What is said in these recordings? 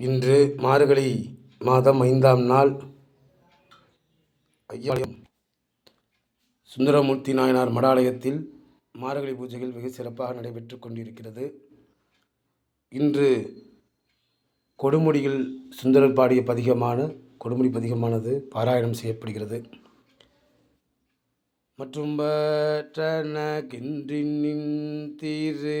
இன்று மார்கழி மாதம் ஐந்தாம் நாள். ஐயாலயம் சுந்தரமூர்த்தி நாயனார் மடாலயத்தில் மார்கழி பூஜைகள் வெகு சிறப்பாக நடைபெற்று கொண்டிருக்கிறது. இன்று கொடுமுடியில் சுந்தரர் பாடிய பதிகமான கொடுமுடி பதிகமானது பாராயணம் செய்யப்படுகிறது. மற்றும் பற்றனகின்றின் திரு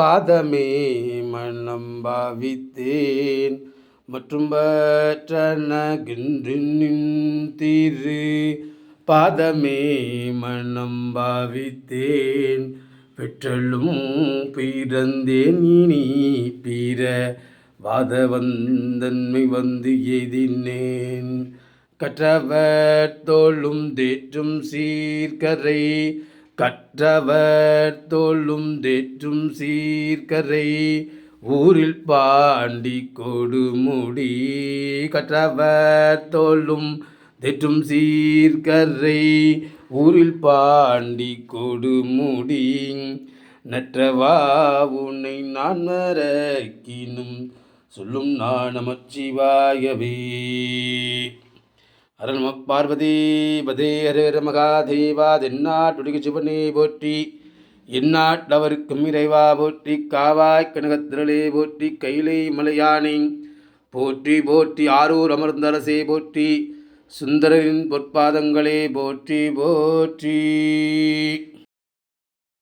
பாதமே மனம் பாவித்தேன். மற்றும் பற்றனகின்றின் திரு பாதமே மனம் பாவித்தேன். பெற்றலும் பிறந்தேன் இனி பிற வாதவந்தன்மை வந்து எதினேன் கற்றவர் தோளும் தேற்றும் சீர்கரை கற்றவர் தோளும் தேற்றும் சீர்கரை ஊரில் பாண்டி கொடுமுடி. கற்றவர் தோளும் தேற்றும் சீர்கரை ஊரில் பாண்டி கொடுமுடி. நற்றவா உன்னை நான் மறக்கினும் சொல்லும் நான் நமச்சிவாயவே. அருள்ம பார்வதி பதே ஹரேர மகாதேவா தென்னாட்டுடிக்கு சிவனே போற்றி. எந்நாட்டவருக்கும் இறைவா போற்றி காவாய் கனகத்திரளே போற்றி கைலை மலையானை போற்றி போற்றி ஆரூர் அமர்ந்தரசே போற்றி சுந்தரின் பொற்பாதங்களே போற்றி போற்றி.